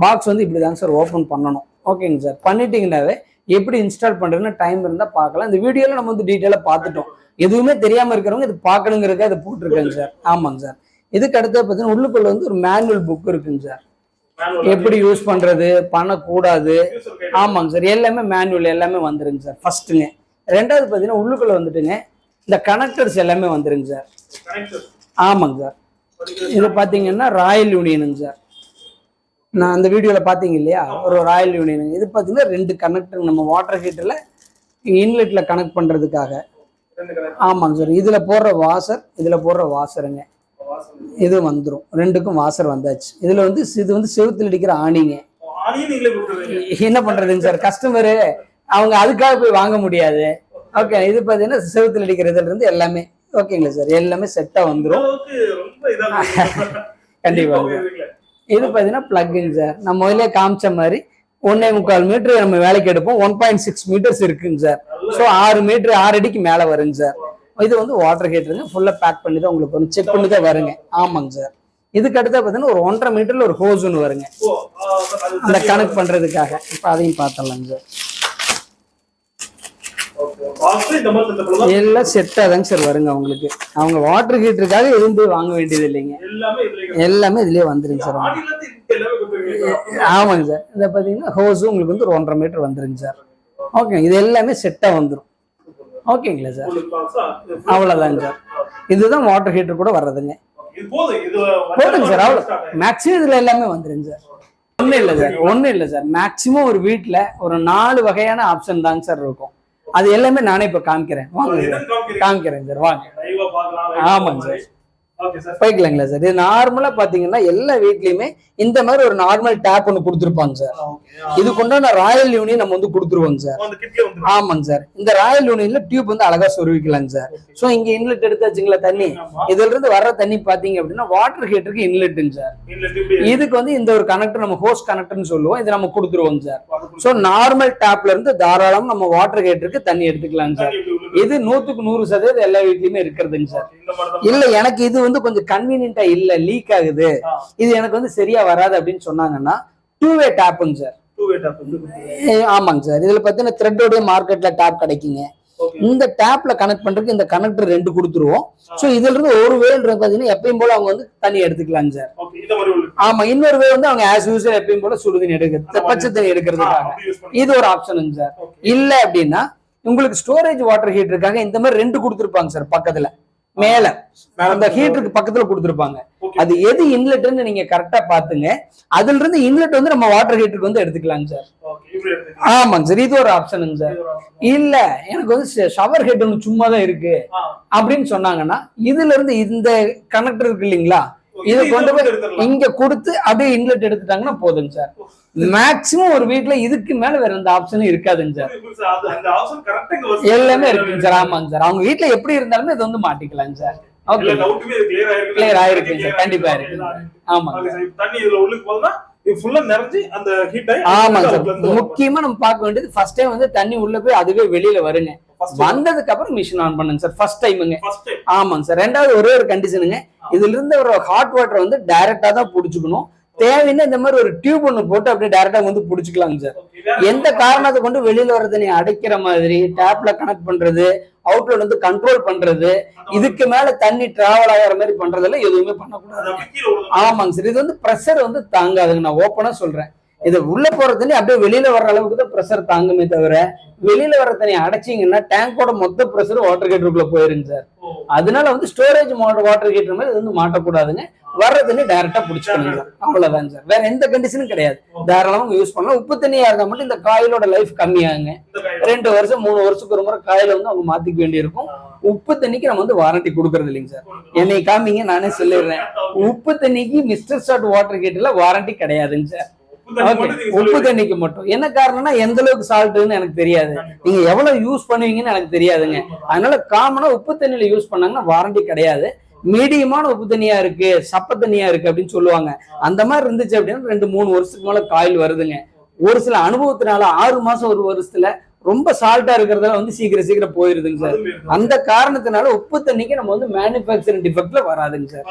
பாக்ஸ் வந்து இப்படி தாங்க சார் ஓப்பன் பண்ணணும். ஓகேங்க சார். பண்ணிட்டீங்கன்னாவே எப்படி இன்ஸ்டால் பண்றதுன்னு டைம் இருந்தா பார்க்கலாம் இந்த வீடியோல நம்ம வந்து டீட்டெயிலாக பார்த்துட்டோம் எதுவுமே தெரியாம இருக்கிறவங்க இது பார்க்கணுங்கிறதுக்காக இதை போட்டிருக்கேங்க சார். ஆமாங்க சார். இதுக்கு அடுத்து பார்த்தீங்கன்னா உள்ளுக்குள்ள வந்து ஒரு மேனுவல் புக் இருக்குங்க சார். எப்படி யூஸ் பண்றது? பண்ணக்கூடாது. ஆமாங்க சார். எல்லாமே மேனுவல் எல்லாமே வந்துருங்க சார். ஃபர்ஸ்ட்டுங்க ரெண்டாவது பார்த்தீங்கன்னா உள்ளுக்குள்ள வந்துட்டுங்க இந்த கனெக்டர்ஸ் எல்லாமே வந்துருங்க சார். ஆமாங்க சார். இது பார்த்தீங்கன்னா ராயல் யூனியனுங்க சார். நான் அந்த வீடியோவில் பார்த்தீங்க இல்லையா? ஒரு ராயல் யூனியன் இது பார்த்தீங்கன்னா ரெண்டு கனெக்டர் நம்ம வாட்டர் ஹீட்டரில் இன்லெட்டில் கனெக்ட் பண்ணுறதுக்காக. ஆமாங்க சார். இதில் போடுற வாசர் இதில் போடுற வாசருங்க இது வந்துடும் ரெண்டுக்கும் வாசர் வந்தாச்சு. இதில் வந்து இது வந்து செவுத்தில் அடிக்கிற ஆணிங்க. என்ன பண்றதுங்க சார்? கஸ்டமரு அவங்க அதுக்காக போய் வாங்க முடியாது. ஓகே இது பார்த்தீங்கன்னா செவுத்தில் அடிக்கிறதுல இருந்து எல்லாமே ஓகேங்களா சார் எல்லாமே செட்டாக வந்துடும் ரொம்ப இதா பார்த்தீங்கன்னா பிளக்குங்க சார். நம்ம முதல்ல காமிச்ச மாதிரி ஒன்னே முக்கால் மீட்டர் நம்ம வேலைக்கு எடுப்போம். ஒன் பாயிண்ட் சிக்ஸ் மீட்டர்ஸ் இருக்குங்க சார். ஸோ ஆறு மீட்டர் ஆறு அடிக்கு மேலே வருங்க சார். இது வந்து வாட்டர் ஹீட்டருங்க ஃபுல்லாக பேக் பண்ணி தான் உங்களுக்கு வந்து செக் பண்ணி தான் வருங்க. ஆமாங்க சார். இதுக்கு அடுத்தா பார்த்தீங்கன்னா ஒரு ஒன்றரை மீட்டர்ல ஒரு ஹோஸ் ஒன்று வருங்க. அந்த சரி. கனெக்ட் பண்றதுக்காக. இப்போ அதையும் பார்த்தலாங்க சார் Okay. box இந்த மாதிரி setup ல தான் எல்லாம் செட்டாக தாங்க சார் வருங்க அவங்களுக்கு. அவங்க வாட்டர் ஹீட்டருக்காக எதுவும் போய் வாங்க வேண்டியது இல்லைங்க. எல்லாமே இதுலயே வந்துருங்க சார். ஆமாங்க சார் இதை பார்த்தீங்கன்னா ஹோஸும் உங்களுக்கு வந்து ஒரு ஒன்றரை மீட்டர் வந்துருங்க சார் ஓகேங்க இது எல்லாமே செட்டாக வந்துடும் ஓகேங்களா சார் அவ்வளோதாங்க சார் இதுதான் வாட்டர் ஹீட்டர் கூட வர்றதுங்க. போதுங்க சார் அவ்வளோ. மேக்ஸிமம் இதில் எல்லாமே வந்துருங்க சார் ஒன்றும் இல்லை சார் ஒன்றும் இல்லை சார் மேக்ஸிமம் ஒரு வீட்டில் ஒரு நாலு வகையான ஆப்ஷன் தாங்க சார் இருக்கும். அது எல்லாமே நானே இப்போ காமிக்கிறேன் வாங்க சார்? காமிக்கிறேன் சார் வாங்க ஆமாங்க பார்க்கலாம். போய்க்கலாங்களா சார் இது நார்மலா பாத்தீங்கன்னா எல்லா வீட்லயுமே இந்த மாதிரி ஒரு நார்மல் டேப் ஒன்று கொடுத்துருப்பாங்க சார் Okay. ஆ. இதுக்குண்டான ராயல் யூனியன் நம்ம வந்து கொடுத்துருவோங்க சார் வந்துரும். ஆமாங்க சார் இந்த ராயல் யூனியன்ல டியூப் வந்து அழகா சொருவிக்கலாங்க சார் சோ இங்க இன்லெட் எடுத்தாச்சுங்களா தண்ணி. இதுல இருந்து வர்ற தண்ணி பாத்தீங்க அப்படின்னா வாட்டர் ஹீட்டருக்கு இன்லெட்டுங்க சார் இதுக்கு வந்து இந்த ஒரு கனெக்டர் நம்ம ஹோஸ் கனெக்டர்னு சொல்லுவோம். இதை நம்ம கொடுத்துருவோங்க சார் சோ நார்மல் டேப்ல இருந்து தாராளம் நம்ம வாட்டர் ஹீட்டருக்கு தண்ணி எடுத்துக்கலாங்க சார் இது நூத்துக்கு நூறு சதவீதம் எல்லா வீட்லயுமே இருக்கிறதுங்க சார். இல்ல எனக்கு இது வந்து கொஞ்சம் கன்வீனியன்ட்டா இல்ல லீக் ஆகுது. இது எனக்கு வந்து சரியா வராது அப்படின்னு சொன்னாங்கன்னா டூ வே டேப்புங்க சார். ஆமாங்க சார். இதுல பாத்தீங்கன்னா த்ரெட்டோட மார்க்கெட்ல டேப் கிடைக்குங்க. இந்த டேப்ல கனெக்ட் பண்றதுக்கு இந்த கனெக்டர் ரெண்டு கொடுத்துருவோம். சோ இதுல இருந்து ஒரு வேன்றது பாத்தீங்கன்னா எப்பயும் போல அவங்க வந்து தண்ணி எடுத்துக்கலாங்க சார். ஆமா இன்னொரு வே வந்து அவங்க ஆஸ் யூஸ்வல் எப்பயும் போல சுடுதண்ணி எடுக்கிறது பச்சை தண்ணி எடுக்கிறதுக்காக இது ஒரு ஆப்ஷனுங்க சார். இல்ல அப்படின்னா உங்களுக்கு ஸ்டோரேஜ் வாட்டர் ஹீட்டருக்காக இந்த மாதிரி ரெண்டு கொடுத்துருப்பாங்க சார் பக்கத்துல. மேல. அந்த ஹீட்டருக்கு பக்கத்துல கொடுத்துருப்பாங்க. அது எது இன்லெட்னு நீங்க கரெக்டா பாத்துங்க அதுல இருந்து இன்லெட் வந்து நம்ம வாட்டர் ஹீட்டருக்கு வந்து எடுத்துக்கலாங்க சார் ஆமாங்க சார் இது ஒரு ஆப்ஷனுங்க சார். இல்ல எனக்கு வந்து ஷவர் ஹெட் ஒன்று சும்மா தான் இருக்கு. அப்படின்னு சொன்னாங்கன்னா இதுல இருந்து இந்த கனெக்டர் இருக்கு இல்லைங்களா இதை கொண்டு போய். இங்க கொடுத்து அப்படியே இன்லெட் எடுத்துட்டாங்கன்னா போதுங்க சார். மேக்சிமம் ஒரு வீட்ல இதுக்கு மேல வேற எந்த ஆப்ஷனும் இருக்காதுங்க சார். எல்லாமே இருக்குங்க சார். ஆமாங்க சார். அவங்க வீட்ல எப்படி இருந்தாலுமே இது வந்து மாட்டிக்கலாங்க சார். ஓகே. Clear ஆயிருக்குங்க சார். கண்டிப்பா. இருக்குங்க சார், இப்ப தண்ணி இதுல உள்ளுக்கு போகுதுன்னா, முக்கியமா நம்ம பார்க்க வேண்டியது ஃபர்ஸ்ட் டைம் வந்து தண்ணி உள்ள போய் அதுவே வெளியில வருங்க. வந்ததுக்கு அப்புறம் மிஷின் ஆன் பண்ணுங்க சார். ஃபர்ஸ்ட் டைமுங்க. ஆமாங்க சார். ரெண்டாவது ஒரே ஒரு கண்டிஷனுங்க இதுல இருந்து ஒரு ஹாட் வாட்டர் வந்து டைரக்டா தான் புடிச்சுக்கணும். தேவைன்னா இந்த மாதிரி ஒரு டியூப் ஒண்ணு போட்டு அப்படியே டைரக்டா வந்து புடிச்சுக்கலாங்க சார். எந்த காரணத்தை கொண்டு வெளியில வர தண்ணி அடைக்கிற மாதிரி டேப்ல கனெக்ட் பண்றது அவுட்லெட் வந்து கண்ட்ரோல் பண்றது இதுக்கு மேல தண்ணி டிராவல் ஆகிற மாதிரி பண்றதெல்லாம் எதுவுமே பண்ணக்கூடாது. ஆமாங்க சார் இது வந்து ப்ரெஷர் வந்து தாங்காதுங்க. நான் ஓப்பனா சொல்றேன். இது உள்ள போற தண்ணி அப்படியே வெளியில வர்ற அளவுக்கு தான் ப்ரெஷர் தாங்குமே தவிர வெளியில வர தண்ணி அடைச்சிங்கன்னா டேங்கோட மொத்த ப்ரெஷர் வாட்டர் ஹீட்டருக்குள்ள போயிருங்க சார் அதனால வந்து ஸ்டோரேஜ் வாட்டர் ஹீட்டர் மாதிரி வந்து மாட்டக்கூடாதுங்க. வர்ற தண்ணி டைரக்டா பிடிச்சிக்கணும் சார் அவ்வளவுதாங்க சார் வேற எந்த கண்டிஷனும் கிடையாது. தாராளமா யூஸ் பண்ணலாம். உப்பு தண்ணியா இருந்தா மட்டும் இந்த காயிலோட லைஃப் கம்மியாகுங்க. ரெண்டு வருஷம் மூணு வருஷத்துக்கு ஒரு முறை காயில வந்து அவங்க மாத்திக்க வேண்டியிருக்கும். உப்பு தண்ணிக்கு நம்ம வந்து வாரண்டி கொடுக்கறது இல்லைங்க சார் என்னை காமிங்க நானே சொல்லிடுறேன். உப்பு தண்ணிக்கு மிஸ்டர் ஷாட் வாட்டர் ஹீட்டர்ல வாரண்டி கிடையாதுங்க சார் உப்பு. தண்ணிக்கு மட்டும் என்ன காரணம்னா எந்த அளவுக்கு சால்ட்னு எனக்கு தெரியாது. நீங்க எவ்வளவு யூஸ் பண்ணுவீங்கன்னு எனக்கு தெரியாதுங்க. அதனால காமனா உப்பு தண்ணியில யூஸ் பண்ணாங்கன்னா வாரண்டி கிடையாது. மீடியமான உப்பு தண்ணியா இருக்கு சப்ப தண்ணியா இருக்கு அப்படின்னு சொல்லுவாங்க. அந்த மாதிரி இருந்துச்சு அப்படின்னா ரெண்டு மூணு வருஷத்துக்கு மேல காயில் வருதுங்க. ஒரு சில அனுபவத்தினால ஆறு மாசம் ஒரு வருஷத்துல ரொம்ப சால்ட்டா இருக்கிறதால வந்து சீக்கிரம் சீக்கிரம் போயிருதுங்க சார். அந்த காரணத்தினால உப்பு தண்ணிக்கு நம்ம வந்து மேனுபேக்சரிங் டிஃபெக்ட்ல வராதுங்க சார்.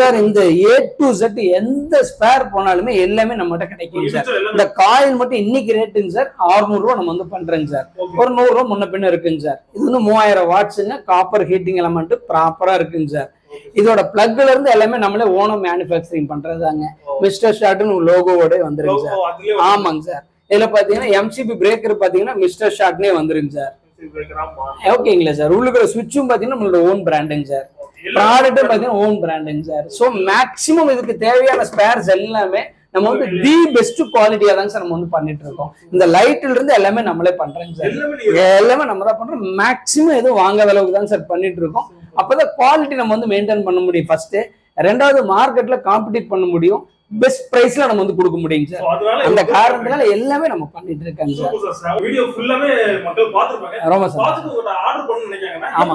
சரி, இந்த ஏ டு செட் எந்த ஸ்பேர் போனாலுமே எல்லாமே நம்மகிட்ட கிடைக்கும் சார். இந்த காயில் மட்டும் இன்னைக்கு ரேட்டுங்க சார். 600 ரூபா நம்ம வந்து பண்றேங்க சார். ஒரு நூறு ரூபா முன்ன பின்ன இருக்குங்க சார். இது வந்து மூவாயிரம் வாட்ஸுங்க காப்பர் ஹீட்டிங் எலமெண்ட் ப்ராப்பரா இருக்குங்க சார். இதோட பிளக்ல இருந்து எல்லாமே நம்மளே ஓனம் மேனுஃபேக்சரிங் பண்றதாங்க மிஸ்டர் ஷாட்னு லோகோவோட வந்துருங்க சார். ஆமாங்க சார். இதுல பாத்தீங்கன்னா எம்சிபி பிரேக்கர் பாத்தீங்கன்னா மிஸ்டர் ஷாட்னே வந்துருங்க சார். ஓகேங்களா சார். உள்ளுக்குற சுவிட்சும் பாத்தீங்கன்னா நம்மளோட ஓன் பிராண்டுங்க சார். ப்ராடக்ட்டும் பாத்தீங்கன்னா ஓன் பிராண்டுங்க சார். ஸோ மேக்ஸிமம் இதுக்கு தேவையான ஸ்பேர்ஸ் எல்லாமே நம்ம வந்து தி பெஸ்ட் குவாலிட்டியா தாங்க சார் நம்ம வந்து பண்ணிட்டு இருக்கோம் இந்த லைட்ல இருந்து எல்லாமே நம்மளே பண்றோங்க சார். எல்லாமே நம்ம தான் பண்றோம். மேக்ஸிமம் எதுவும் வாங்காத அளவுக்கு தான் சார் பண்ணிட்டு இருக்கோம் அப்பதான் குவாலிட்டி நம்ம வந்து மெயின்டைன் பண்ண முடியும் ஃபர்ஸ்ட் ரெண்டாவது மார்க்கெட்ல காம்படிட் பண்ண முடியும் பெஸ்ட் பிரைஸ்ல நம்ம வந்து கொடுக்க முடியுங்க சார் அந்த காரணத்தினால எல்லாமே நம்ம பண்ணிட்டு இருக்காங்க சார். வீடியோ ஃபுல்லாமே மக்கள் பார்த்திருப்பாங்க. ரொம்ப சார் பார்த்துட்டு ஆர்டர் நினைக்கிறாங்கன்னா, ஆமா.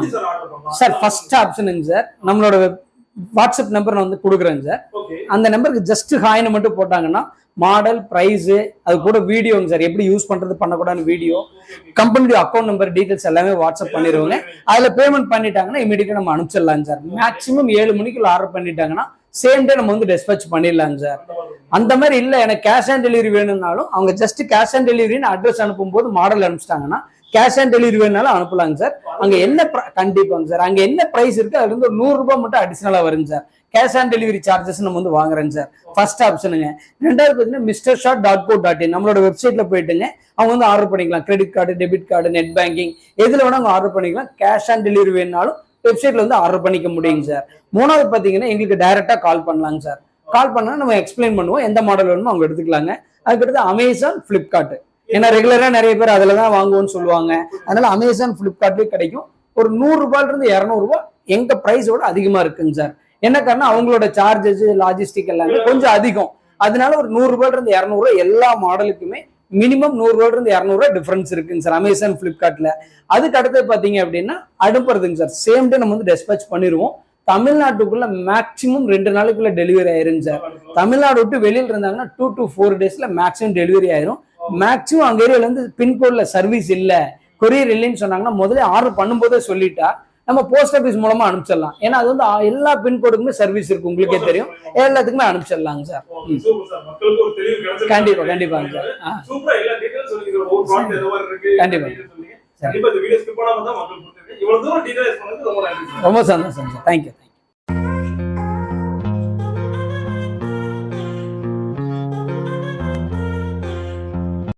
சார் ஃபர்ஸ்ட் ஆப்ஷனுங்க சார் நம்மளோட வாட்ஸ்அப் நம்பர் நான் வந்து கொடுக்குறேங்க சார். அந்த நம்பருக்கு ஜஸ்ட் ஹாய்னு மட்டும் போட்டாங்கன்னா மாடல் ப்ரைஸு அது கூட வீடியோங்க சார் எப்படி யூஸ் பண்ணுறது பண்ணக்கூடாதுன்னு வீடியோ கம்பெனியோட அக்கௌண்ட் நம்பர் டீட்டெயில்ஸ் எல்லாமே வாட்ஸ்அப் பண்ணிடுவாங்க. அதில் பேமெண்ட் பண்ணிட்டாங்கன்னா இமீடியட்டாக நம்ம அனுப்பிச்சிடலாம் சார் மேக்ஸிமம் ஏழு மணிக்குள்ள ஆர்டர் பண்ணிட்டாங்கன்னா சேம் டே நம்ம வந்து டிஸ்பேச் பண்ணிடலாம் சார் அந்த மாதிரி இல்ல எனக்கு கேஷ் ஆன் டெலிவரி வேணும்னாலும் அவங்க ஜஸ்ட் கேஷ் ஆன் டெலிவரின்னு அட்ரஸ் அனுப்பும்போது மாடல் அனுப்பிச்சிட்டாங்கன்னா கேஷ் ஆன் டெலிவரி வேணாலும் அனுப்பலாங்க சார் அங்கே என்ன கண்டிப்பாங்க சார் அங்கே என்ன ப்ரைஸ் இருக்கு அதுலேருந்து ஒரு நூறுரூபா மட்டும் அடிஷ்னலாக வருங்க sir cash on delivery charges நம்ம வந்து வாங்குறேங்க சார். ஃபர்ஸ்ட் ஆப்ஷனுங்க ரெண்டாவது பார்த்தீங்கன்னா mister shot dot co dot in நம்மளோட வெப்சைட்ல போயிட்டுங்க அவங்க வந்து ஆர்டர் பண்ணிக்கலாம். Credit card debit card net banking எதுல வேணா அவங்க ஆர்டர் பண்ணிக்கலாம். கேஷ் ஆன் டெலிவரி வேணாலும் வெப்சைட்ல வந்து ஆர்டர் பண்ணிக்க முடியுங்க சார். மூணாவது பார்த்தீங்கன்னா எங்களுக்கு டைரக்டா கால் பண்ணலாங்க சார். கால் பண்ணா நம்ம எக்ஸ்பிளைன் பண்ணுவோம் எந்த மாடல் வேணுமோ அவங்க எடுத்துக்கலாங்க. அதுக்கடுத்து அமேசான் ஃப்ளிப்கார்ட் ஏன்னா ரெகுலரா நிறைய பேர் அதுல தான் வாங்குவோம்னு சொல்லுவாங்க. அதனால அமேசான் ஃபிளிப்கார்ட்லயும் கிடைக்கும். ஒரு நூறு ரூபாயில இருந்து ப்ரைஸோட அதிகமாக எங்க பிரைஸோட அதிகமா இருக்குங்க சார். என்ன காரணம்? அவங்களோட சார்ஜஸ் லாஜிஸ்டிக் எல்லாமே கொஞ்சம் அதிகம். அதனால ஒரு நூறு ரூபாயில இருந்து இரநூறு எல்லா மாடலுக்குமே மினிமம் நூறு ரூபாயில இருந்து இரநூறு டிஃபரன்ஸ் இருக்குங்க சார் அமேசான் பிளிப்கார்ட்ல அதுக்கு அடுத்து பாத்தீங்க அப்படின்னா அனுப்புறதுங்க சார் சேம் டே நம்ம வந்து டெஸ்பேச் பண்ணிடுவோம் தமிழ்நாட்டுக்குள்ள மேக்சிமம் ரெண்டு நாளுக்குள்ள டெலிவரி ஆயிருங்க சார் தமிழ்நாடு விட்டு வெளியில இருந்தாங்கன்னா டூ டு ஃபோர் டேஸ்ல மேக்சிமம் டெலிவரி ஆயிரும். மேக்ஸிமம் அங்க ஏரியால இருந்து பின்கோட்ல சர்வீஸ் இல்ல. கொரியர் இல்லைன்னு சொன்னாங்கன்னா முதல்ல ஆர்டர் பண்ணும்போதே சொல்லிட்டா நம்ம போஸ்ட் ஆபீஸ் மூலமா அனுப்பிச்சிடலாம். ஏன்னா அது வந்து எல்லா பின்கோடுக்குமே சர்வீஸ் இருக்கு உங்களுக்கே தெரியும். எல்லாத்துக்குமே அனுப்பிச்சிடலாங்க சார். கண்டிப்பா கண்டிப்பாங்க சார். கண்டிப்பா. ரொம்ப சந்தோஷம் சார். தேங்க்யூ